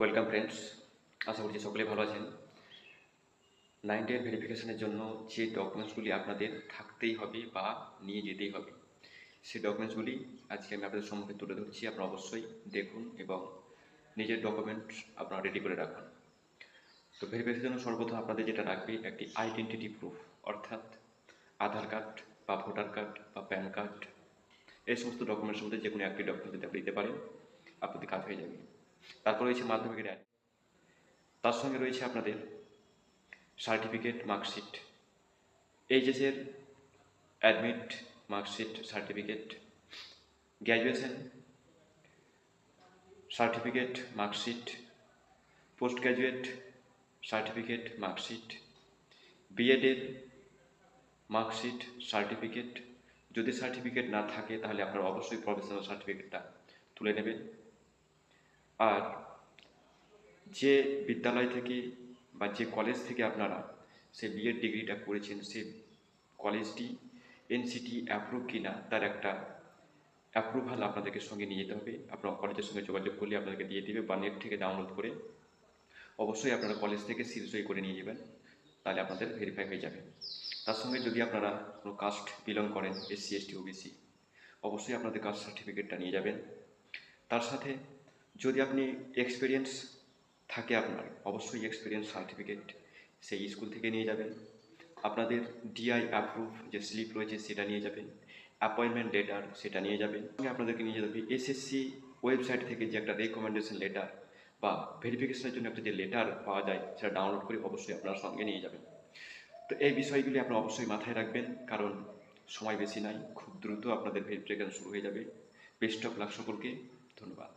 Welcome friends আশা করছি সকলে ভালো আছেন। নাইন টেন ভেরিফিকেশনের জন্য যে ডকুমেন্টসগুলি আপনাদের থাকতেই হবে বা নিয়ে যেতেই হবে সেই ডকুমেন্টসগুলি আজকে আমি আপনাদের সম্মুখে তুলে ধরছি। আপনারা অবশ্যই দেখুন এবং নিজের ডকুমেন্টস আপনারা রেডি করে রাখুন। তো ভেরিফিকেশনের জন্য সর্বপ্রথম আপনাদের যেটা রাখবে একটি আইডেন্টিটি প্রুফ অর্থাৎ আধার কার্ড বা ভোটার কার্ড বা প্যান কার্ড, এই সমস্ত ডকুমেন্টসের মধ্যে যে কোনো একটি ডকুমেন্ট যদি আপনি দিতে পারেন, আপনাদের কাজ হয়ে যাবে। তারপর রয়েছে মাধ্যমিকের অ্যাড তার সঙ্গে রয়েছে আপনাদের certificate marksheet এইচএসের admit marksheet certificate graduation certificate marksheet post graduate certificate marksheet বিএডের marksheet certificate যদি সার্টিফিকেট না থাকে, তাহলে আপনারা অবশ্যই প্রফেশনাল সার্টিফিকেটটা তুলে নেবেন। আর যে বিদ্যালয় থেকে বা যে কলেজ থেকে আপনারা সে বিএড ডিগ্রিটা করেছেন, সে কলেজটি এনসিটি অ্যাপ্রুভ কিনা, তার একটা অ্যাপ্রুভাল আপনাদেরকে সঙ্গে নিয়ে যেতে হবে। আপনার কলেজের সঙ্গে যোগাযোগ করলে আপনাদেরকে দিয়ে দেবে বা নেট থেকে ডাউনলোড করে অবশ্যই আপনারা কলেজ থেকে সিলসই করে নিয়ে যাবেন, তাহলে আপনাদের ভেরিফাই হয়ে যাবে। তার সঙ্গে যদি আপনারা কোনো কাস্ট বিলং করেন S C S T O B C অবশ্যই আপনাদের কাস্ট সার্টিফিকেটটা নিয়ে যাবেন। তার সাথে যদি আপনি এক্সপিরিয়েন্স থাকে আপনার, অবশ্যই এক্সপিরিয়েন্স সার্টিফিকেট সেই স্কুল থেকে নিয়ে যাবেন। আপনাদের ডিআই অ্যাপ্রুভ যে স্লিপ রয়েছে সেটা নিয়ে যাবেন। অ্যাপয়েন্টমেন্ট লেটার সেটা নিয়ে যাবেন। সঙ্গে আপনাদেরকে নিয়ে হবে এসএসসি ওয়েবসাইট থেকে যে একটা রেকমেন্ডেশন লেটার বা ভেরিফিকেশনের জন্য একটা যে লেটার পাওয়া যায় সেটা ডাউনলোড করে অবশ্যই আপনার সঙ্গে নিয়ে যাবেন। তো এই বিষয়গুলি আপনারা অবশ্যই মাথায় রাখবেন কারণ সময় বেশি নাই, খুব দ্রুত আপনাদের ভেরিফিকেশন শুরু হয়ে যাবে। বেস্ট অফ লাক সকলকে, ধন্যবাদ।